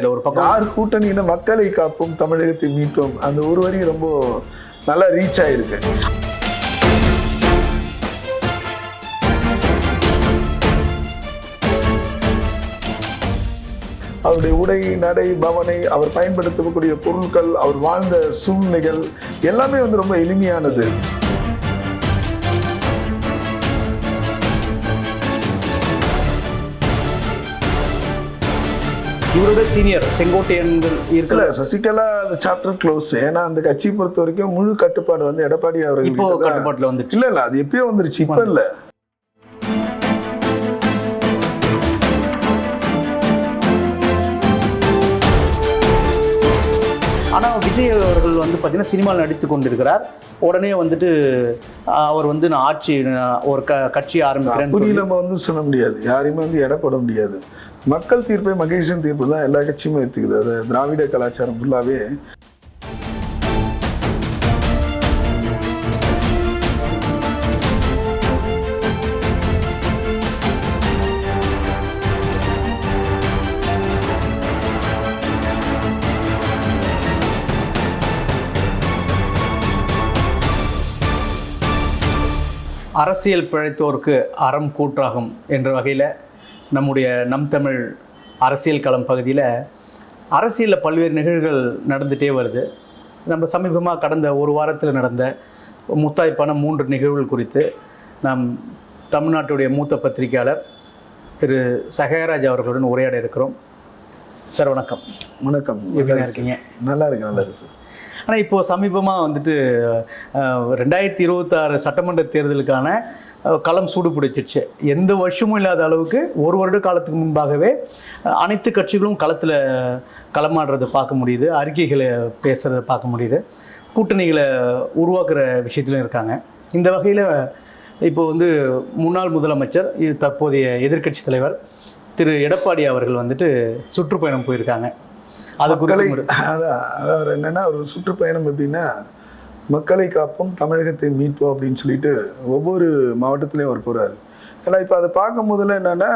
தெரியல ஒரு பக்கம் யார் கூட்டணின்னா மக்களை காப்போம் தமிழகத்தை மீட்டோம் அந்த ஒரு வரி ரொம்ப நல்லா ரீச் ஆயிருக்கு. அவருடைய உடை நடை பவனை அவர் பயன்படுத்தக்கூடிய பொருட்கள் அவர் வாழ்ந்த சூழ்நிலைகள் எல்லாமே வந்து ரொம்ப எளிமையானது. இவரோட சீனியர் செங்கோட்டையன்கள் இல்ல இருக்கல சசிகலா அந்த சாப்டர் க்ளோஸ் ஏன்னா அந்த கட்சியை பொறுத்த வரைக்கும் முழு கட்டுப்பாடு வந்து எடப்பாடி இப்போ அவர்கள் கட்டுப்பாட்டுல வந்துச்சு இல்ல இல்ல அது எப்பயோ வந்துருச்சு. இப்ப இல்ல. ஆனா விஜய் அவர்கள் வந்து பார்த்தீங்கன்னா சினிமாவில் நடித்து கொண்டிருக்கிறார். உடனே வந்துட்டு அவர் வந்து நான் ஆட்சி ஒரு க கட்சி ஆரம்பிக்கிறேன் நம்ம வந்து சொல்ல முடியாது. யாரையுமே வந்து எடப்பட முடியாது. மக்கள் தீர்ப்பை மகேஷன் தீர்ப்பு தான் எல்லா கட்சியும் ஏற்றுக்குது அது திராவிட கலாச்சாரம் ஃபுல்லாகவே அரசியல் பிழைத்தோருக்கு அறம் கூற்றாகும் என்ற வகையில் நம்முடைய நம் தமிழ் அரசியல் களம் பகுதியில் அரசியலில் பல்வேறு நிகழ்வுகள் நடந்துகிட்டே வருது. நம்ம சமீபமாக கடந்த ஒரு வாரத்தில் நடந்த முத்தாய்ப்பான மூன்று நிகழ்வுகள் குறித்து நாம் தமிழ்நாட்டுடைய மூத்த பத்திரிகையாளர் திரு சகராஜ் அவர்களுடன் உரையாட இருக்கிறோம். சார் வணக்கம். வணக்கம். எப்படிங்க இருக்கீங்க? நல்லா இருக்கு நல்லா இருக்கு சார். ஆனால் இப்போது சமீபமாக வந்துட்டு ரெண்டாயிரத்தி இருபத்தாறு சட்டமன்ற தேர்தலுக்கான களம் சூடு பிடிச்சிருச்சு. எந்த வருஷமும் இல்லாத அளவுக்கு ஒரு வருட காலத்துக்கு முன்பாகவே அனைத்து கட்சிகளும் களத்தில் களமாடுறதை பார்க்க முடியுது. அறிக்கைகளை பேசுகிறத பார்க்க முடியுது. கூட்டணிகளை உருவாக்குற விஷயத்துலையும் இருக்காங்க. இந்த வகையில் இப்போ வந்து முன்னாள் முதலமைச்சர் தற்போதைய எதிர்க்கட்சி தலைவர் திரு எடப்பாடி அவர்கள் வந்துட்டு சுற்றுப்பயணம் போயிருக்காங்க. அது மக்களை அதான் அதாவது என்னன்னா ஒரு சுற்றுப்பயணம் எப்படின்னா மக்களை காப்போம் தமிழகத்தை மீட்போம் அப்படின்னு சொல்லிட்டு ஒவ்வொரு மாவட்டத்திலையும் அவர் போறாரு. ஏன்னா இப்போ அதை பார்க்கும் போதுல என்னன்னா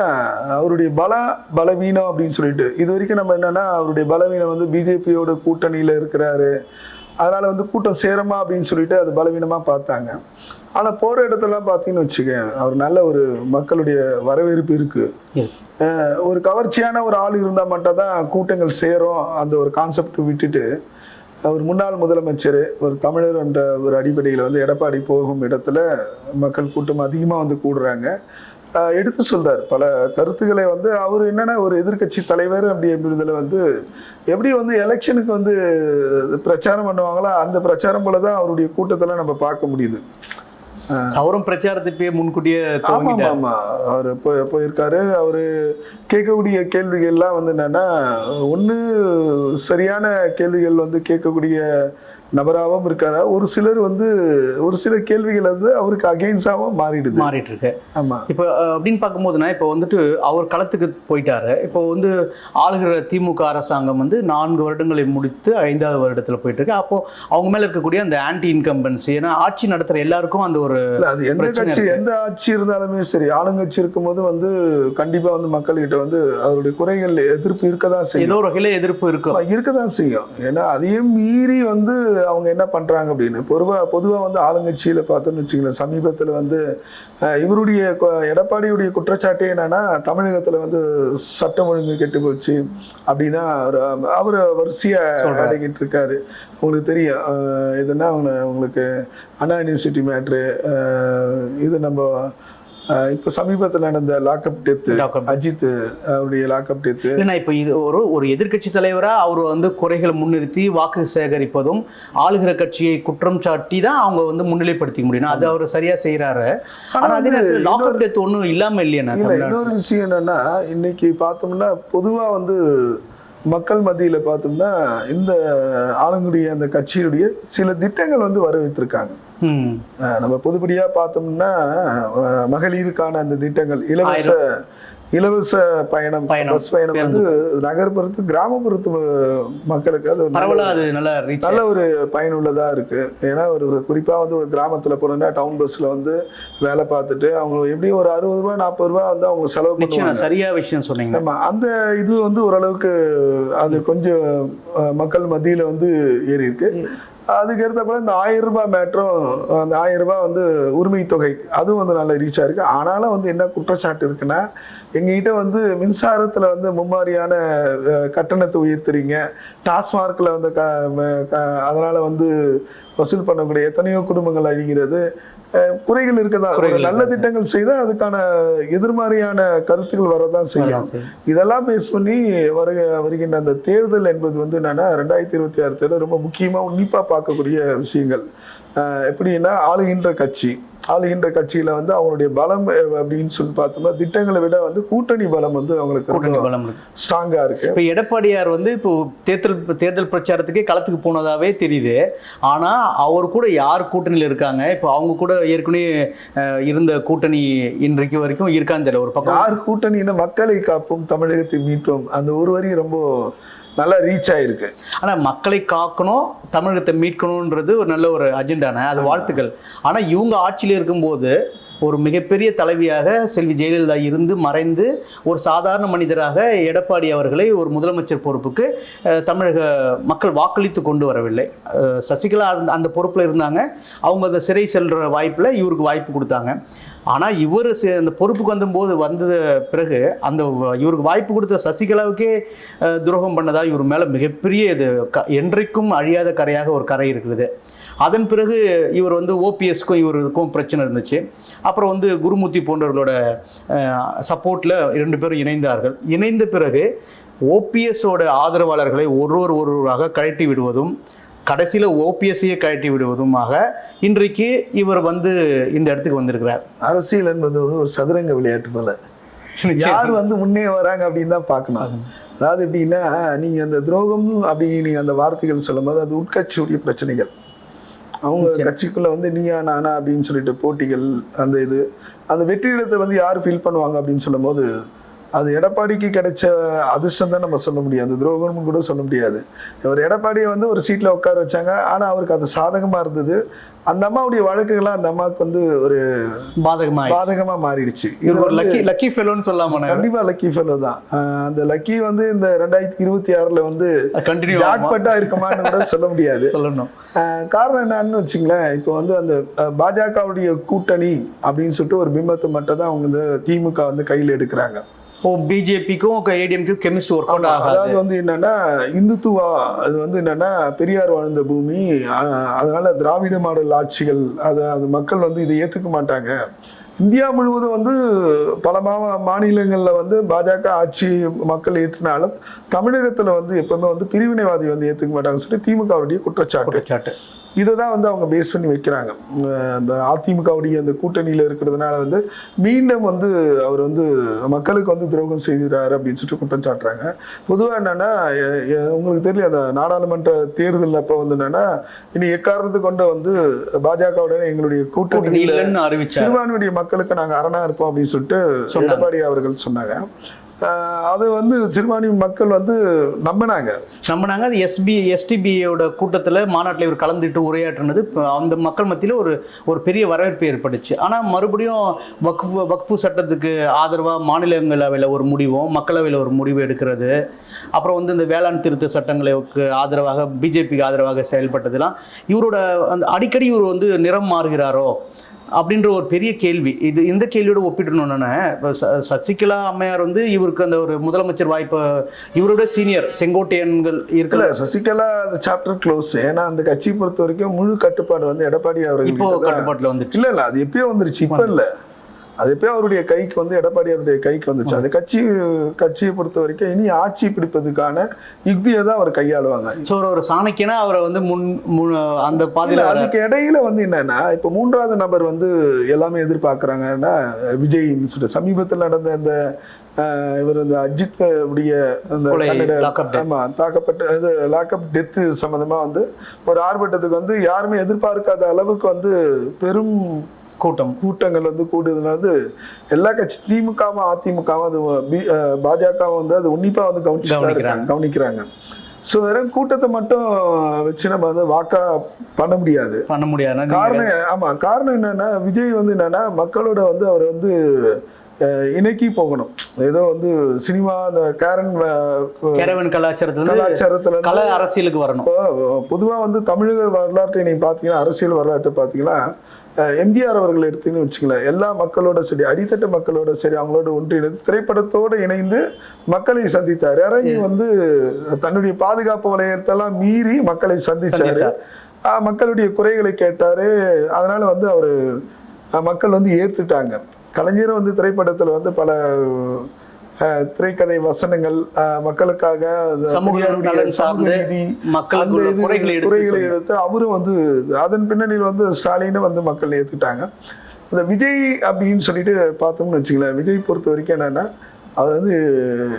அவருடைய பல பலவீனம் அப்படின்னு சொல்லிட்டு இது வரைக்கும் நம்ம என்னன்னா அவருடைய பலவீனம் வந்து பிஜேபியோட கூட்டணியில் இருக்கிறாரு. அதனால வந்து கூட்டம் சேருமா அப்படின்னு சொல்லிட்டு அது பலவீனமா பார்த்தாங்க. ஆனால் போகிற இடத்துலலாம் பார்த்தீங்கன்னு வச்சுக்கேன் அவர் நல்ல ஒரு மக்களுடைய வரவேற்பு இருக்கு. இருக்கு. அஹ் ஒரு கவர்ச்சியான ஒரு ஆள் இருந்தால் மட்டும் தான் கூட்டங்கள் சேரும் அந்த ஒரு கான்செப்ட் விட்டுட்டு ஒரு முன்னாள் முதலமைச்சர் ஒரு தமிழர் என்ற ஒரு அடிப்படையில் வந்து எடப்பாடி போகும் இடத்துல மக்கள் கூட்டம் அதிகமாக வந்து கூடுறாங்க. எடுத்து சொல்கிறார் பல கருத்துக்களை வந்து அவர் என்னென்னா ஒரு எதிர்க்கட்சி தலைவர் அப்படி அப்படின்றதில் வந்து எப்படி வந்து எலெக்ஷனுக்கு வந்து பிரச்சாரம் பண்ணுவாங்களோ அந்த பிரச்சாரம் போல தான் அவருடைய கூட்டத்தெல்லாம் நம்ம பார்க்க முடியுது. அவரும் பிரச்சாரத்தை முன்கூட்டியே ஆமாம் ஆமாம் அவர் போய் போயிருக்காரு. அவரு கேட்கக்கூடிய கேள்விகள்லாம் வந்து என்னன்னா ஒண்ணு சரியான கேள்விகள் வந்து கேட்கக்கூடிய நபராகவும் இருக்காரா ஒரு சிலர் வந்து ஒரு சில கேள்விகள் வந்து அவருக்கு அகெயின்ஸ்டாகவும் மாறிடுது. மாறிட்டு இருக்கு ஆமா. இப்போ அப்படின்னு பார்க்கும்போதுனா இப்போ வந்துட்டு அவர் களத்துக்கு போயிட்டாரு. இப்போ வந்து ஆளுகிற திமுக அரசாங்கம் வந்து நான்கு வருடங்களை முடித்து ஐந்தாவது வருடத்துல போயிட்டு இருக்கு அப்போ அவங்க மேல இருக்கக்கூடிய அந்த ஆன்டி இன்கம்பன்சி ஏன்னா ஆட்சி நடத்துற எல்லாருக்கும் அந்த ஒரு அது எந்த கட்சி. எந்த ஆட்சி இருந்தாலுமே சரி ஆளுங்கட்சி இருக்கும்போது வந்து கண்டிப்பா வந்து மக்கள்கிட்ட வந்து அவருடைய குறைகள் எதிர்ப்பு இருக்கதான் செய்யும். ஏதோ ஒரு வகையில எதிர்ப்பு இருக்கும். இருக்கதான் செய்யும். ஏன்னா அதையும் மீறி வந்து அவங்க என்ன பண்றாங்க அப்படின்னு? பொதுவா பொதுவா வந்து ஆளுங்கட்சியில பார்த்தோம்னு வச்சுங்களேன் சமீபத்துல வந்து இவருடைய எடப்பாடியுடைய குற்றச்சாட்டே என்னன்னா தமிழகத்துல வந்து சட்டம் ஒழுங்கு கெட்டு போச்சு அப்படிதான் அவர் அவர் வரிசையா சொல்றாரு. அடங்கிட்டு இருக்காரு. உங்களுக்கு தெரியும். இதுன்னா அவங்க உங்களுக்கு அண்ணா யூனிவர்சிட்டி மேட்ரு இது நம்ம இப்போ சமீபத்தில் நடந்த லாக்அப் டெத்து. அஜித் அவருடைய லாக்அப் டெத்து இல்லைன்னா இப்போ இது ஒரு ஒரு எதிர்க்கட்சி தலைவரா அவர் வந்து குறைகளை முன்னிறுத்தி வாக்கு சேகரிப்பதும் ஆளுகிற கட்சியை குற்றம் சாட்டி தான் அவங்க வந்து முன்னிலைப்படுத்திக்க முடியும் அது அவர் சரியா செய்யறாரு ஆனா அதே லாக்அப் டெத் ஒன்றும் இல்லாம இல்லையா இன்னொரு விஷயம் என்னன்னா இன்னைக்கு பார்த்தோம்னா பொதுவா வந்து மக்கள் மத்தியில பார்த்தோம்னா இந்த ஆளுங்களுடைய அந்த கட்சியுடைய சில திட்டங்கள் வந்து வரவேற்றிருக்காங்க. நம்ம பொதுப்படியா பார்த்தோம்னா மகளிருக்கான அந்த திட்டங்கள் இலவச இலவச பயணம் பஸ் பயணம் வந்து நகர்ப்புறத்து கிராமப்புறத்து மக்களுக்கு அது நல்ல- ஒரு பயனுள்ளதா இருக்கு. ஏன்னா ஒரு குறிப்பா வந்து ஒரு கிராமத்துல போனோம்னா டவுன் பஸ்ல வந்து வேலை பார்த்துட்டு அவங்க எப்படியும் ஒரு அறுபது ரூபாய் நாற்பது ரூபாய் வந்து அவங்க செலவு பண்ணுவாங்க. சரியா விஷயம் சொன்னீங்க. ஆமா அந்த இது வந்து ஓரளவுக்கு அது கொஞ்சம் மக்கள் மத்தியில வந்து ஏறி இருக்கு அதுக்கு ஏற்றப்பல இந்த ஆயிரம் ரூபாய் மேட்ரும் அந்த ஆயிரம் ரூபாய் வந்து உரிமை தொகை அதுவும் வந்து நல்ல ரீச் ஆயிருக்கு ஆனாலும் வந்து என்ன குற்றச்சாட்டு இருக்குன்னா எங்ககிட்ட வந்து மின்சாரத்தில் வந்து மும்மாரியான கட்டணத்தை உயர்த்துறீங்க. டாஸ்மார்க்கில் வந்து க ம- க- வந்து வசூல் பண்ணக்கூடிய எத்தனையோ குடும்பங்கள் அழிகிறது. குறைகள் இருக்கதா? நல்ல திட்டங்கள் செய்தால் அதுக்கான எதிர்மறையான கருத்துக்கள் வரதான் செய்யும். இதெல்லாம் பேஸ் பண்ணி வருக வருகின்ற அந்த தேர்தல் என்பது வந்து என்னன்னா ரெண்டாயிரத்தி இருபத்தி ஆறு தேர்தல் ரொம்ப முக்கியமாக உன்னிப்பாக பார்க்கக்கூடிய விஷயங்கள். எப்படின்னா ஆளுகின்ற கட்சி. ஆளுகின்ற கட்சியில வந்து அவங்களுடைய பலம் அப்படின்னு சொல்லி பார்த்தோம்னா திட்டங்களை விட வந்து கூட்டணி பலம் வந்து அவங்களுக்கு கூட்டணி பலம் ஸ்ட்ராங்கா இருக்கு. இப்போ எடப்பாடியார் வந்து இப்போ தேர்தல் தேர்தல் பிரச்சாரத்துக்கே களத்துக்கு போனதாவே தெரியுது. ஆனா அவர் கூட யார் கூட்டணியில் இருக்காங்க? இப்போ அவங்க கூட ஏற்கனவே இருந்த கூட்டணி இன்றைக்கு வரைக்கும் இருக்கான்னு தெரியல. ஒரு பக்கம் யார் கூட்டணின்னா மக்களை காப்போம் தமிழகத்தை மீட்போம் அந்த ஒரு வரி ரொம்ப நல்லா ரீச் ஆயிருக்கு. ஆனா மக்களை காக்கணும் தமிழகத்தை மீட்கணுன்றது ஒரு நல்ல ஒரு அஜெண்டான அது வாழ்த்துக்கள். ஆனா இவங்க ஆட்சியில் இருக்கும்போது ஒரு மிகப்பெரிய தலைவியாக செல்வி ஜெயலலிதா இருந்து மறைந்து ஒரு சாதாரண மனிதராக எடப்பாடி அவர்களை ஒரு முதலமைச்சர் பொறுப்புக்கு தமிழக மக்கள் வாக்களித்து கொண்டு வரவில்லை. சசிகலா அந்த அந்த பொறுப்பில் இருந்தாங்க. அவங்க அந்த சிறை செல்கிற வாய்ப்பில் இவருக்கு வாய்ப்பு கொடுத்தாங்க. ஆனால் இவர் அந்த பொறுப்புக்கு வந்தபோது வந்தது பிறகு அந்த இவருக்கு வாய்ப்பு கொடுத்த சசிகலாவுக்கே துரோகம் பண்ணதா இவர் மேலே மிகப்பெரிய இது க என்றைக்கும் அழியாத கரையாக ஒரு கரை இருக்கிறது. அதன் பிறகு இவர் வந்து ஓபிஎஸ்க்கும் இவருக்கும் பிரச்சனை இருந்துச்சு. அப்புறம் வந்து குருமூர்த்தி போன்றவர்களோட சப்போர்ட்டில் இரண்டு பேரும் இணைந்தார்கள். இணைந்த பிறகு ஓபிஎஸோட ஆதரவாளர்களை ஒரு ஒரு ஒருவராக கழட்டி விடுவதும் கடைசியில் ஓபிஎஸ்ஸையே கழட்டி விடுவதுமாக இன்றைக்கு இவர் வந்து இந்த இடத்துக்கு வந்திருக்கிறார். அரசியல் என்பது வந்து ஒரு சதுரங்க விளையாட்டு போல. யார் வந்து முன்னே வராங்க அப்படின்னு தான் பார்க்கணும். அதாவது எப்படின்னா நீங்க அந்த துரோகம் அப்படி நீங்க அந்த வார்த்தைகள் சொல்லும்போது அது உட்கட்சியுடைய பிரச்சனைகள். அவங்க. கட்சிக்குள்ள வந்து நீயா நானா அப்படின்னு சொல்லிட்டு போட்டிகள் அந்த இது அந்த வெற்றிடத்தை வந்து யார் ஃபீல் பண்ணுவாங்க அப்படின்னு சொல்லும்போது அது எடப்பாடிக்கு கிடைச்ச அதிர்ஷ்டம் தான் நம்ம சொல்ல முடியாது அந்த துரோகம்னு கூட சொல்ல முடியாது. ஒரு எடப்பாடியை வந்து ஒரு சீட்ல உட்கார வச்சாங்க. ஆனா அவருக்கு அது சாதகமா இருந்தது. அந்த அம்மாவுடைய வழக்குகள்லாம் அந்த அம்மாவுக்கு வந்து ஒரு பாதகமாக பாதகமா மாறிடுச்சு. இது இவர் ஒரு வந்து- லக்கி லக்கி ஃபெலோன்னு சொல்லாம கண்டிப்பா லக்கி ஃபெலோ தான். அந்த லக்கி வந்து இந்த ரெண்டாயிரத்தி இருபத்தி ஆறுல வந்து கண்டினியூ ஜாக்பட்டா இருக்குமான்னு கூட சொல்ல முடியாது. சொல்லணும். காரணம் என்னன்னு வச்சுங்களேன் இப்போ வந்து அந்த பாஜகவுடைய கூட்டணி அப்படின்னு சொல்லிட்டு ஒரு பிம்பத்தை மட்டும் தான் அவங்க இந்த திமுக வந்து கையில் எடுக்கிறாங்க. ஓ பிஜேபிக்கும் ஏடிஎம்க்கும் கெமிஸ்ட் ஒர்க் அவுட் ஆகாது. அதாவது வந்து என்னன்னா இந்துத்துவா அது வந்து என்னன்னா பெரியார் வாழ்ந்த பூமி அதனால திராவிட மாடல் ஆட்சிகள் அதை அது மக்கள் வந்து இதை ஏத்துக்க மாட்டாங்க. இந்தியா முழுவதும் வந்து பல மா மாநிலங்களில் வந்து பாஜக ஆட்சி மக்கள் ஏற்றினாலும் தமிழகத்தில் வந்து எப்பவுமே வந்து பிரிவினைவாதி வந்து ஏற்றுக்க மாட்டாங்கன்னு சொல்லி திமுகவுடைய குற்றச்சாட்டு. இதை தான் வந்து அவங்க பேஸ் பண்ணி வைக்கிறாங்க. இந்த அதிமுகவுடைய அந்த கூட்டணியில் இருக்கிறதுனால வந்து மீண்டும் வந்து அவர் வந்து மக்களுக்கு வந்து துரோகம் செய்கிறாரு அப்படின்னு சொல்லிட்டு குற்றம் சாட்டுறாங்க. பொதுவாக என்னன்னா உங்களுக்கு தெரியல அந்த நாடாளுமன்ற தேர்தல் அப்போ வந்து என்னன்னா இனி எக்காரணத்து கொண்டு வந்து பாஜகவுடன் எங்களுடைய கூட்டணி கூட்டணி இல்லைன்னு அறிவிச்சார். சிறுபான்மையுடைய மக்களுக்கு நாங்கள் அரணா இருப்போம் அப்படின்னு சொல்லிட்டு. எடப்பாடி அவர்கள் சொன்னாங்க. அது வந்து சிறுபான்மை மக்கள் வந்து நம்பினாங்க. நம்பினாங்க. அது எஸ்பி எஸ்டிபியோட கூட்டத்தில் மாநாட்டில் இவர் கலந்துட்டு உரையாற்றினது. அந்த மக்கள் மத்தியில் ஒரு ஒரு பெரிய வரவேற்பு ஏற்பட்டுச்சு. ஆனால் மறுபடியும் வக்ஃபு வக்ஃபு சட்டத்துக்கு ஆதரவாக மாநிலங்களவையில் ஒரு முடிவும் மக்களவையில் ஒரு முடிவு எடுக்கிறது. அப்புறம் வந்து இந்த வேளாண் திருத்த சட்டங்களுக்கு ஆதரவாக பிஜேபிக்கு ஆதரவாக செயல்பட்டதெல்லாம் இவரோட அந்த அடிக்கடி இவர் வந்து நிறம் மாறுகிறாரோ அப்படின்ற ஒரு பெரிய கேள்வி. இது இந்த கேள்வியோட ஒப்பிடணும்னா இப்போ சசிகலா அம்மையார் வந்து இவருக்கு அந்த ஒரு முதலமைச்சர் வாய்ப்பை இவரோட சீனியர் செங்கோட்டையன்கள் இருக்கல சசிகலா அந்த சாப்டர் க்ளோஸ் ஏன்னா அந்த கட்சியை பொறுத்த வரைக்கும் முழு கட்டுப்பாடு வந்து எடப்பாடி இப்போ அவர்கள் தான். கட்டுப்பாட்டில் வந்துச்சு இல்ல இல்ல அது எப்பயோ வந்துருச்சு. இப்ப இல்ல. அது எப்பயோ அவருடைய கைக்கு வந்து எடப்பாடி அவருடைய கைக்கு வந்துச்சு அந்த கட்சி கட்சியை பொறுத்த வரைக்கும் இனி ஆட்சி பிடிப்பதுக்கான யுக்தியை தான் அவர் கையாளுவாங்க ஸோ ஒரு சாணக்கியனா அவரை வந்து முன் அந்த பாதையில் அதுக்கு இடையில வந்து என்னன்னா இப்ப மூன்றாவது நபர் வந்து எல்லாமே எதிர்பார்க்கறாங்கன்னா விஜய்னு சொல்லிட்டு சமீபத்தில் நடந்த அந்த இவர் இந்த அஜித் உடைய அந்த கொலை, கன்னட lock-up death. ஆமா தாக்கப்பட்ட இது லாக்அப் டெத்து சம்பந்தமா வந்து ஒரு ஆர்ப்பாட்டத்துக்கு வந்து யாருமே எதிர்பார்க்காத அளவுக்கு வந்து பெரும் கூட்டம். கூட்டங்கள் வந்து கூடுதல் வந்து எல்லா கட்சி திமுகவும் அதிமுகவும் அது பாஜகவும் வந்து அது உன்னிப்பா வந்து இருக்காங்க கவனிக்கிறாங்க. ஸோ வெறும் கூட்டத்தை மட்டும் வச்சு நம்ம வந்து வாக்கா பண்ண முடியாது. பண்ண முடியாது. காரணம் ஆமா காரணம் என்னன்னா விஜய் வந்து என்னன்னா மக்களோட வந்து அவர் வந்து இணக்கி போகணும். ஏதோ வந்து சினிமா அந்த கேரன் கேரவன் கலாச்சாரத்துல கலாச்சாரத்துல கல அரசியலுக்கு வரணும். இப்போ பொதுவா வந்து தமிழக வரலாற்றை நீங்க பாத்தீங்கன்னா அரசியல் வரலாற்றை பாத்தீங்கன்னா எம்ஜிஆர் அவர்கள் எடுத்தீங்கன்னு வச்சுங்களேன் எல்லா மக்களோட சரி அடித்தட்டு மக்களோட சரி அவங்களோட ஒன்றிணைந்து திரைப்படத்தோடு இணைந்து மக்களை சந்தித்தார். இறங்கி வந்து தன்னுடைய பாதுகாப்பு வளையத்தெல்லாம் மீறி மக்களை சந்திச்சாரு. சந்தித்தார். மக்களுடைய குறைகளை கேட்டாரு. அதனால வந்து அவர் மக்கள் வந்து ஏத்துட்டாங்க. கலைஞர் வந்து திரைப்படத்துல வந்து பல திரைக்கதை வசனங்கள் மக்களுக்காக குறைகளை எடுத்து அவரும் வந்து அதன் பின்னணியில் வந்து ஸ்டாலினை வந்து மக்கள் ஏத்துட்டாங்க அந்த விஜய் அப்படின்னு சொல்லிட்டு பார்த்தோம்னு வச்சுங்களேன் விஜய் பொறுத்த வரைக்கும் என்னன்னா அவர் வந்து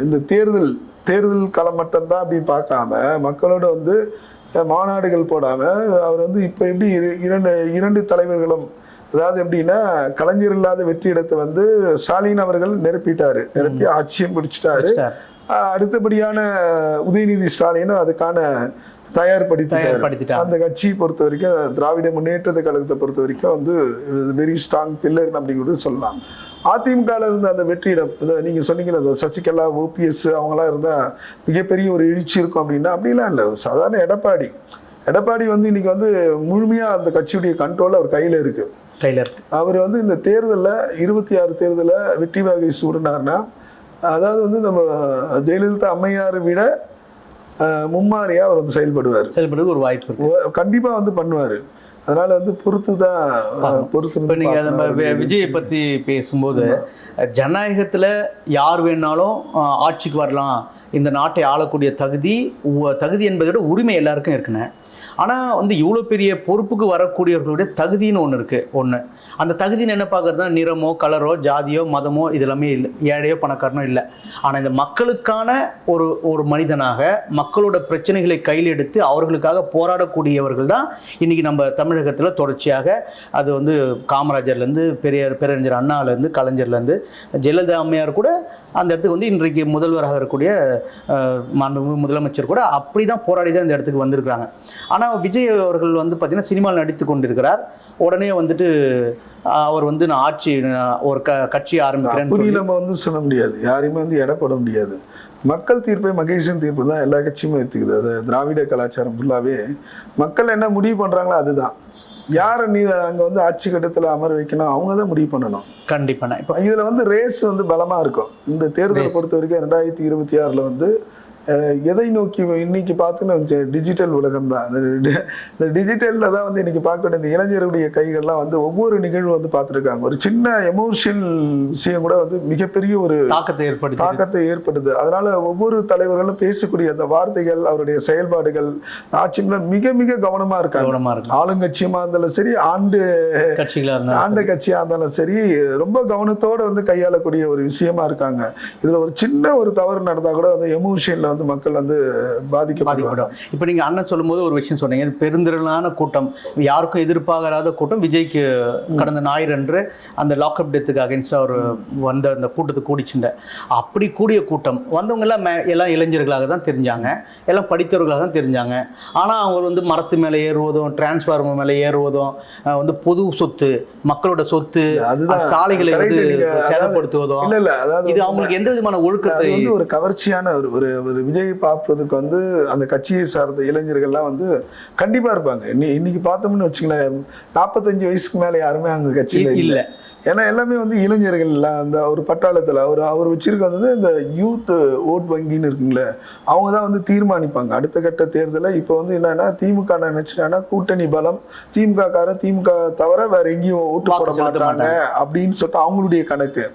இந்த தேர்தல் தேர்தல் களம் மட்டும்தான் அப்படின்னு பார்க்காம மக்களோட வந்து மாநாடுகள் போடாம அவர் வந்து இப்போ எப்படி இரு- இரண்டு இரண்டு தலைவர்களும் அதாவது எப்படின்னா கலைஞர் இல்லாத வெற்றி இடத்தை வந்து ஸ்டாலின் அவர்கள் நிரப்பிட்டாரு. நிரப்பி ஆட்சியும் பிடிச்சிட்டாரு. அடுத்தபடியான உதயநிதி ஸ்டாலினும் அதுக்கான தயார்படுத்திட்டாங்க. அந்த கட்சியை பொறுத்த வரைக்கும் திராவிட முன்னேற்றத்தை கழகத்தை பொறுத்த வரைக்கும் வந்து வெரி ஸ்ட்ராங் பில்லர் அப்படிங்கிறது சொல்லலாம். அதிமுகவில் இருந்த அந்த வெற்றியிடம் இந்த நீங்க சொன்னீங்கல்ல அந்த சசிகலா ஓபிஎஸ் அவங்களாம் இருந்தா மிகப்பெரிய ஒரு எழுச்சி இருக்கும் அப்படின்னா அப்படிலாம் இல்லை. சாதாரண எடப்பாடி. எடப்பாடி வந்து இன்னைக்கு வந்து முழுமையா அந்த கட்சியுடைய கண்ட்ரோல் அவர் கையில இருக்கு. இருக்கு அவர் வந்து இந்த தேர்தலில் இருபத்தி ஆறு தேர்தலில் வெற்றி வாகை சூடினார்னா அதாவது வந்து நம்ம ஜெயலலிதா அம்மையாரை விட அஹ், மும்மாரியா அவர் வந்து செயல்படுவார். செயல்படுறதுக்கு ஒரு வாய்ப்பு இருக்கு. கண்டிப்பா வந்து பண்ணுவார். அதனால வந்து பொறுத்து தான் பொறுத்து இப்போ நீங்கள் நம்ம விஜயை பற்றி பேசும்போது ஜனநாயகத்தில் யார் வேணாலும் ஆட்சிக்கு வரலாம். இந்த நாட்டை ஆளக்கூடிய தகுதி தகுதி என்பதை விட உரிமை எல்லாருக்கும் இருக்குண்ணே. ஆனால் வந்து இவ்வளோ பெரிய பொறுப்புக்கு வரக்கூடியவர்களுடைய தகுதின்னு ஒன்று இருக்குது ஒன்று அந்த தகுதின்னு என்ன பார்க்குறதுனா நிறமோ கலரோ ஜாதியோ மதமோ இது எல்லாமே இல்லை. ஏழையோ பணக்காரனோ இல்லை. ஆனால் இந்த மக்களுக்கான ஒரு ஒரு மனிதனாக மக்களோட பிரச்சனைகளை கையில் எடுத்து அவர்களுக்காக போராடக்கூடியவர்கள் தான் இன்றைக்கி நம்ம தமிழகத்தில் தொடர்ச்சியாக அது வந்து காமராஜர்லேருந்து பெரியார் பேரறிஞர் அண்ணாலேருந்து கலைஞர்லேருந்து ஜெயலலிதா அம்மையார் கூட அந்த இடத்துக்கு வந்து இன்றைக்கு முதல்வராக இருக்கக்கூடிய முதலமைச்சர் கூட அப்படி தான் போராடி தான் இந்த இடத்துக்கு வந்திருக்கிறாங்க. ஆனால் விஜய் அவர்கள் வந்து பார்த்திங்கன்னா சினிமாவில் நடித்து கொண்டிருக்கிறார். உடனே வந்துட்டு அவர் வந்து நான் ஆட்சி ஒரு க கட்சி ஆரம்பிக்கிறேன்னு அப்படி நம்ம வந்து சொல்ல முடியாது. யாரையுமே வந்து எடை போட முடியாது. மக்கள் தீர்ப்பை மகேசன் தீர்ப்பு தான் எல்லா கட்சியுமே எடுத்துக்குது. அது திராவிட கலாச்சாரம் ஃபுல்லாவே மக்கள் என்ன முடிவு பண்றாங்களோ அதுதான். யாரை நீ அங்க வந்து ஆட்சி கட்டத்துல அமர வைக்கணும்? அவங்க தான் முடிவு பண்ணணும். கண்டிப்பாண்ணே இப்போ இதுல வந்து ரேஸ் வந்து பலமா இருக்கும். இந்த தேர்தலை பொறுத்த வரைக்கும் ரெண்டாயிரத்தி இருபத்தி ஆறுல வந்து எதை நோக்கி இன்னைக்கு பார்த்துன்னு டிஜிட்டல் உலகம் தான். இந்த டிஜிட்டல்ல தான் வந்து இன்னைக்கு பார்க்க வேண்டிய இந்த இளைஞருடைய கைகள்லாம் வந்து ஒவ்வொரு நிகழ்வு வந்து பார்த்துருக்காங்க. ஒரு சின்ன எமோஷனல் விஷயம் கூட வந்து மிகப்பெரிய ஒரு தாக்கத்தை ஏற்படுத்தி தாக்கத்தை ஏற்படுது. அதனால ஒவ்வொரு தலைவர்களும் பேசக்கூடிய அந்த வார்த்தைகள் அவருடைய செயல்பாடுகள் ஆட்சியில மிக மிக கவனமா இருக்காங்க. கவனமாக இருக்கும் ஆளுங்கட்சியமா இருந்தாலும் சரி ஆண்டு கட்சிகளாக இருந்தால் ஆண்ட கட்சியா இருந்தாலும் சரி ரொம்ப கவனத்தோட வந்து கையாளக்கூடிய ஒரு விஷயமா இருக்காங்க. இதுல ஒரு சின்ன ஒரு தவறு நடந்தா கூட வந்து எமோஷன்ல வந்து மக்கள் வந்து பாதிக்கப்படுவாங்க பாதிக்கப்படும். இப்போ நீங்கள் அண்ணன் சொல்லும்போது ஒரு விஷயம் சொன்னீங்க. பெருந்திரளான கூட்டம். யாருக்கும் எதிர்பாராத கூட்டம். விஜய்க்கு கடந்த ஞாயிறு அன்று அந்த லாக்அப் டெத்துக்கு அகேன்ஸ்டாக அவர் வந்த அந்த கூட்டத்துக்கு கூடிச்சுண்ட. அப்படி கூடிய கூட்டம். வந்தவங்க எல்லாம் இளைஞர்களாக தான் தெரிஞ்சாங்க. எல்லாம் படித்தவர்களாக தான் தெரிஞ்சாங்க. ஆனால் அவங்க வந்து மரத்து மேலே ஏறுவதும் டிரான்ஸ்ஃபார்மர் மேலே ஏறுவதும் வந்து பொது சொத்து மக்களோட சொத்து சாலைகளை வந்து சேதப்படுத்துவதும். இல்ல இல்ல அதாவது இது அவங்களுக்கு எந்த விதமான ஒழுக்கத்தை ஒரு கவர்ச்சியான ஒரு ஒரு விஜய் பார்ப்பதுக்கு வந்து அந்த கட்சியை சார்ந்த இளைஞர்கள்லாம் வந்து கண்டிப்பா இருப்பாங்க. இன்னி இன்னைக்கு பார்த்தோம்னு வச்சுங்களேன் நாற்பத்தஞ்சு வயசுக்கு மேல யாருமே அங்க கட்சியில இல்ல. ஏன்னா எல்லாமே வந்து இளைஞர்கள் எல்லாம் அந்த ஒரு பட்டாளத்துல அவர் அவர் வச்சிருக்கிறது வந்து இந்த யூத் ஓட் வங்கின்னு இருக்குங்களே அவங்க தான் வந்து தீர்மானிப்பாங்க. அடுத்த கட்ட தேர்தலில் இப்போ வந்து என்னன்னா திமுக நினைச்சிட்டாங்கன்னா கூட்டணி பலம் திமுக காரன் திமுக தவிர வேற எங்கேயும் ஓட்டு போட மாட்டாங்க. அப்படின்னு சொல்லிட்டு அவங்களுடைய கணக்கு.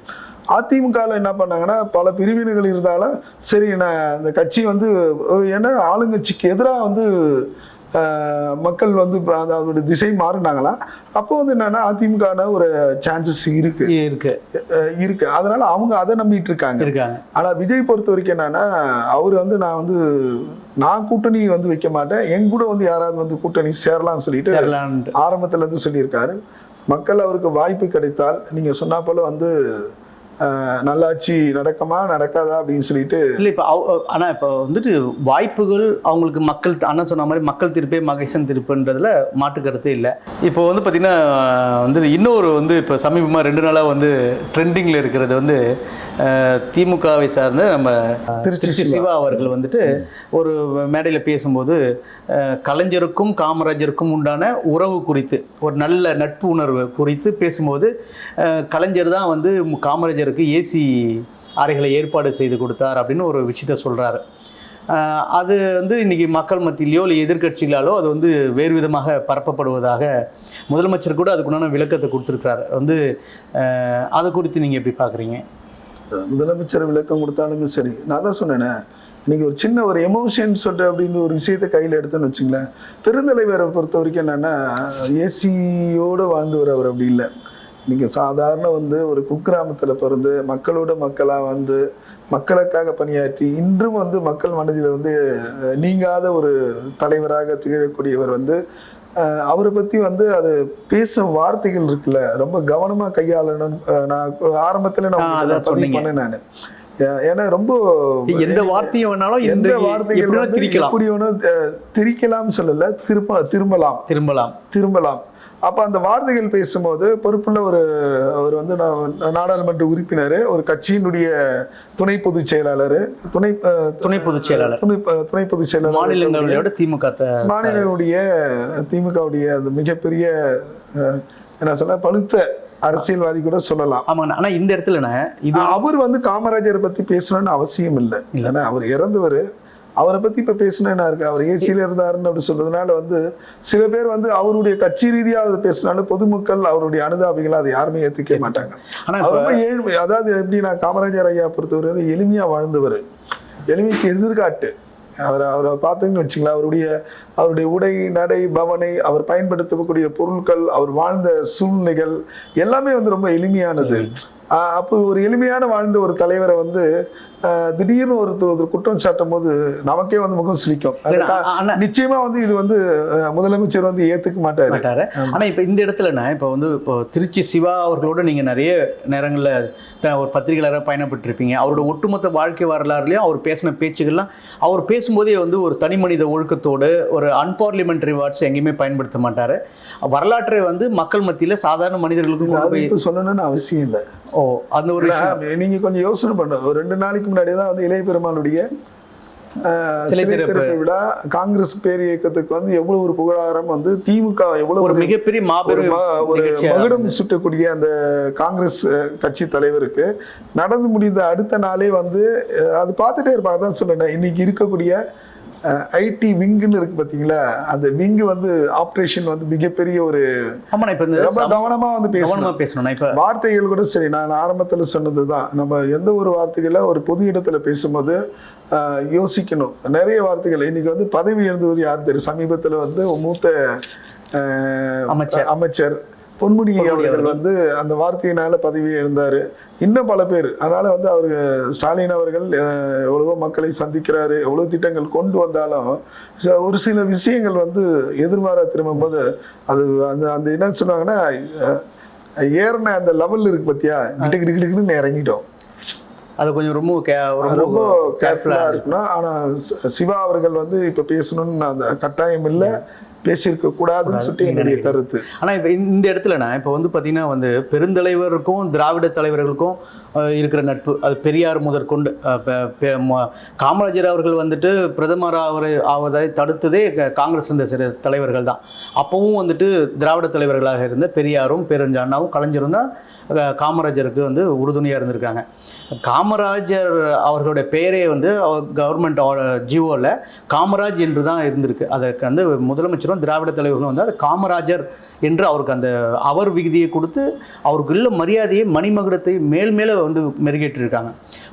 அதிமுகவில் என்ன பண்ணாங்கன்னா பல பிரிவினைகள் இருந்தாலும் சரி நான் இந்த கட்சி வந்து ஏன்னா ஆளுங்கட்சிக்கு எதிராக வந்து மக்கள் வந்து அந்த அதோட திசை மாறினாங்களா? அப்போ வந்து என்னன்னா அதிமுக ஒரு சான்சஸ் இருக்கு. இருக்கு. இருக்கு. அதனால அவங்க அதை நம்பிட்டு இருக்காங்க. இருக்காங்க. ஆனா விஜய் பொறுத்த வரைக்கும் என்னன்னா அவர் வந்து நான் வந்து நான் கூட்டணி வந்து வைக்க மாட்டேன். என் கூட வந்து யாராவது வந்து கூட்டணி சேரலாம்னு சொல்லிட்டு ஆரம்பத்துல இருந்து சொல்லியிருக்காரு. மக்கள் அவருக்கு வாய்ப்பு கிடைத்தால் நீங்க சொன்னா போல வந்து நல்லாட்சி நடக்குமா நடக்காதா அப்படின்னு சொல்லிட்டு இல்லை இப்போ ஆனால் இப்போ வந்துட்டு வாய்ப்புகள் அவங்களுக்கு மக்கள் அண்ணன் சொன்ன மாதிரி மக்கள் தீர்ப்பே மகேசன் தீர்ப்புன்றதுல மாற்று கருத்தே இல்லை. இப்போ வந்து பார்த்திங்கன்னா வந்து இன்னொரு வந்து இப்போ சமீபமாக ரெண்டு நாளாக வந்து ட்ரெண்டிங்கில் இருக்கிறது வந்து திமுகவை சார்ந்த நம்ம திருச்சி சிவா. அவர்கள் வந்துட்டு ஒரு மேடையில் பேசும்போது கலைஞருக்கும் காமராஜருக்கும் உண்டான உறவு குறித்து ஒரு நல்ல நட்பு உணர்வு குறித்து பேசும்போது கலைஞர் தான் வந்து பேருக்கு ஏசி அறைகளை ஏற்பாடு செய்து கொடுத்தார் அப்படின்னு ஒரு விஷயத்த சொல்கிறாரு அது வந்து இன்றைக்கி மக்கள் மத்தியிலையோ இல்லை எதிர்கட்சிகளாலோ அது வந்து வேறு விதமாக பரப்பப்படுவதாக முதலமைச்சர் கூட அதுக்குண்டான விளக்கத்தை கொடுத்துருக்கிறாரு. வந்து அதை குறித்து நீங்கள் எப்படி பார்க்குறீங்க முதலமைச்சர் விளக்கம் கொடுத்தாலுமே சரி. நான் தான் சொன்னேனே இன்றைக்கி ஒரு சின்ன ஒரு எமோஷன் சொல்கிற அப்படின்னு ஒரு விஷயத்தை கையில் எடுத்தேன்னு வச்சுங்களேன் பெருந்தலைவரை பொறுத்த வரைக்கும் என்னென்னா ஏசியோடு வாழ்ந்தவர் அவர் அப்படி இல்லை. நீங்கள் சாதாரண வந்து ஒரு குக்கிராமத்தில் பிறந்து மக்களோட மக்களாக வந்து மக்களுக்காக பணியாற்றி இன்றும் வந்து மக்கள் மனதில் வந்து நீங்காத ஒரு தலைவராக திகழக்கூடியவர் வந்து அவரை பற்றி வந்து அது பேசும் வார்த்தைகள் இருக்குல்ல ரொம்ப கவனமாக கையாளணும் நான் ஆரம்பத்தில் நான் பதிவு. பண்ணேன் நான். ஏன்னா ரொம்ப எந்த வார்த்தையை வேணாலும் எந்த வார்த்தைகள் திரிக்கலாம். திரிக்கலாம் சொல்லல திரும்ப திரும்பலாம். திரும்பலாம். திரும்பலாம். அப்ப அந்த வார்த்தைகள் பேசும்போது பொறுப்புள்ள ஒரு அவர் வந்து நான் நாடாளுமன்ற உறுப்பினர் ஒரு கட்சியினுடைய துணை பொதுச் செயலாளர் துணை துணை பொதுச் செயலாளர். துணை துணை பொதுச் செயலாளர் மாநிலங்களோட திமுக மாநிலனுடைய திமுகவுடைய அந்த மிகப்பெரிய என்ன சொல்ல பழுத்த அரசியல்வாதி கூட சொல்லலாம். ஆமாங்கண்ணா. ஆனால் இந்த இடத்துலண்ணே இது அவர் வந்து காமராஜரை பத்தி பேசணும்னு அவசியம் இல்லை. இல்லைன்னா அவர் இறந்தவர். அவரை பத்தி இப்ப பேசணும் என்ன இருக்கு? அவர் ஏசியில இருந்தாருன்னு அப்படி சொல்றதுனால வந்து சில பேர் வந்து அவருடைய கட்சி ரீதியா அதை பேசினாலும் பொதுமக்கள் அவருடைய அனுதாபிகளை அதை யாருமே ஏத்துக்க மாட்டாங்க. ஆனால் ரொம்ப ஏழ்மை. அதாவது எப்படின்னா காமராஜர் ஐயா பொறுத்தவரை வந்து எளிமையா வாழ்ந்தவர். எளிமைக்கு எதிர்காட்டு. அவரை அவரை பார்த்தீங்கன்னு வச்சுங்களேன் அவருடைய அவருடைய உடை நடை பவனை அவர் பயன்படுத்தக்கூடிய பொருட்கள் அவர் வாழ்ந்த சூழ்நிலைகள் எல்லாமே வந்து ரொம்ப எளிமையானது. அப்போ ஒரு எளிமையான வாழ்ந்த ஒரு தலைவரை வந்து திடீர்னு ஒருத்தர் ஒரு குற்றம் சாட்டும் போது நமக்கே வந்து முகம் அண்ணா. நிச்சயமா வந்து இது வந்து முதலமைச்சர் வந்து ஏத்துக்க மாட்டாரு. மாட்டாரு. ஆனா இப்போ இந்த இடத்துலண்ணே இப்போ வந்து இப்போ திருச்சி சிவா அவர்களோட நீங்க நிறைய நேரங்களில் ஒரு பத்திரிகையாளராக பயணப்பட்டிருப்பீங்க. அவரோட ஒட்டுமொத்த வாழ்க்கை வரலாறுலையும் அவர் பேசின பேச்சுகள்லாம் அவர் பேசும்போதே வந்து ஒரு தனி மனித ஒழுக்கத்தோடு ஒரு அன்பார்லிமெண்ட்ரி வேர்ட்ஸ் எங்கேயுமே பயன்படுத்த மாட்டார். வரலாற்றை வந்து மக்கள் மத்தியில் சாதாரண மனிதர்களுக்கு சொல்லணும்னு அவசியம் இல்லை. ஓ அந்த ஒரு நீங்க கொஞ்சம் யோசனை பண்ணணும் ஒரு ரெண்டு நாளைக்கு முன்னாடி தான் வந்து இளைய பெருமாளுடைய விழா காங்கிரஸ் பேர் இயக்கத்துக்கு வந்து எவ்வளவு ஒரு புகழாரம் வந்து திமுக எவ்வளவு ஒரு ஒரு மிகப்பெரிய மாபெரும் ஒரு மகுடம் சுட்டக்கூடிய அந்த காங்கிரஸ் கட்சி தலைவருக்கு நடந்து முடிந்த அடுத்த நாளே வந்து அது பார்த்துட்டே இருப்பாங்க தான் சொன்னேன் இன்னைக்கு இருக்கக்கூடிய ஐடி விங்குன்னு இருக்கு பாத்தீங்களா? அந்த விங்கு வந்து ஆப்ரேஷன் வந்து மிகப்பெரிய ஒரு ஆமாண்ணா இப்போ ரொம்ப கவனமா வந்து பேசணும். பேசணும்ண்ணா இப்போ வார்த்தைகள் கூட சரி நான் ஆரம்பத்துல சொன்னது தான் நம்ம எந்த ஒரு வார்த்தைகளை ஒரு பொது இடத்துல பேசும்போது யோசிக்கணும். நிறைய வார்த்தைகள். இன்னைக்கு வந்து பதவி எழுந்தவர் யார் தெரியும் சமீபத்துல வந்து மூத்த அமைச்சர். அமைச்சர் பொன்முடி அவர்கள். வந்து அந்த வார்த்தையினால பதவி எழுந்தாரு இன்னும் பல பேர். அதனால வந்து அவரு ஸ்டாலின் அவர்கள் எவ்வளவோ மக்களை சந்திக்கிறாரு எவ்வளவு திட்டங்கள் கொண்டு வந்தாலும் ஒரு சில விஷயங்கள் வந்து எதிர்மாறா திரும்பும்போது அது அந்த அந்த என்ன சொல்லுவாங்கன்னா அஹ், ஏறின அந்த லெவல் இருக்கு பாத்தியா? கிட்ட கிட்ட கிட்டுன்னு இறங்கிட்டோம். அது கொஞ்சம் ரொம்ப கே ரொம்ப ரொம்ப கேர்ஃபுல்லா இருக்கணும். ஆனா சி- சிவா அவர்கள் வந்து இப்ப பேசணும்னு அந்த கட்டாயம் இல்ல. பேசியிருக்க கூடாதுன்னு சொல்லிட்டு என்னுடைய கருத்து. ஆனால் இப்போ இந்த இடத்துலண்ணா இப்போ வந்து பார்த்தீங்கன்னா வந்து பெருந்தலைவருக்கும் திராவிட தலைவர்களுக்கும் இருக்கிற நட்பு. அது பெரியார் முதற்கொண்டு காமராஜர் அவர்கள் வந்துட்டு பிரதமர் அவரை ஆவதை தடுத்ததே காங்கிரஸ் இருந்த சில தலைவர்கள் தான். அப்போவும் வந்துட்டு திராவிட தலைவர்களாக இருந்த பெரியாரும் பெருஞ்சண்ணாவும் கலைஞரும் தான் காமராஜருக்கு வந்து உறுதுணையாக இருந்திருக்காங்க. காமராஜர் அவர்களுடைய பெயரே வந்து கவர்மெண்ட் ஜியோவில் காமராஜ் என்று தான் இருந்திருக்கு. அதுக்கு வந்து முதலமைச்சரும் திராவிட தலைவர்களும் வந்து அது காமராஜர் என்று அவருக்கு அந்த அவர் விகுதியை கொடுத்து அவருக்கு உள்ள மரியாதையை மணிமகுடத்தை மேல் மேலே வந்து மெருகேற்றிருக்காங்க.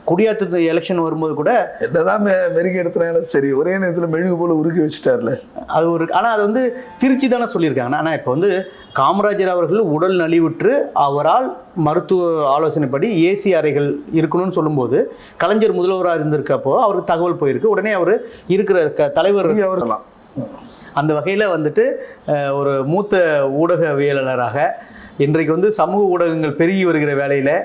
குடியாத்தத்து எலெக்ஷன் வரும்போது கூட என்னதான் மெ- மெருகி எடுத்தனாலும் சரி ஒரே நேரத்துல மெழுகு போல உருக்கி வச்சுட்டார்ல. அது ஒரு ஆனால் அது வந்து திருச்சி தானே சொல்லியிருக்காங்க. ஆனால் இப்போ வந்து காமராஜர் அவர்கள் உடல் நலிவுற்று அவரால் மருத்துவ ஆலோசனைப்படி ஏசி அறைகள் இருக்கணும்னு சொல்லும்போது கலைஞர் முதல்வராக இருந்திருக்கப்போ அவருக்கு தகவல் போயிருக்கு. உடனே அவர் இருக்கிற தலைவர் அவர்களாம் அந்த வகையில் வந்துட்டு ஒரு மூத்த ஊடகவியலாளராக இன்றைக்கு வந்து சமூக ஊடகங்கள் பெருகி வருகிற வேலையில்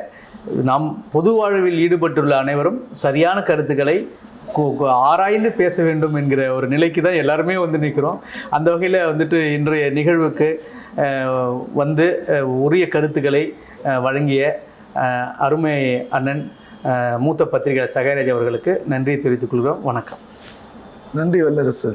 நாம் பொது வாழ்வில் ஈடுபட்டுள்ள அனைவரும் சரியான கருத்துக்களை ஆராய்ந்து பேச வேண்டும் என்கிற ஒரு நிலைக்கு தான் எல்லாருமே வந்து நிற்கிறோம். அந்த வகையில் வந்துட்டு இன்றைய நிகழ்வுக்கு வந்து உரிய கருத்துக்களை வழங்கிய அருமை அண்ணன் மூத்த பத்திரிகை சகாயராஜ் அவர்களுக்கு நன்றி தெரிவித்துக் கொள்கிறோம். வணக்கம். நன்றி வல்லரசு.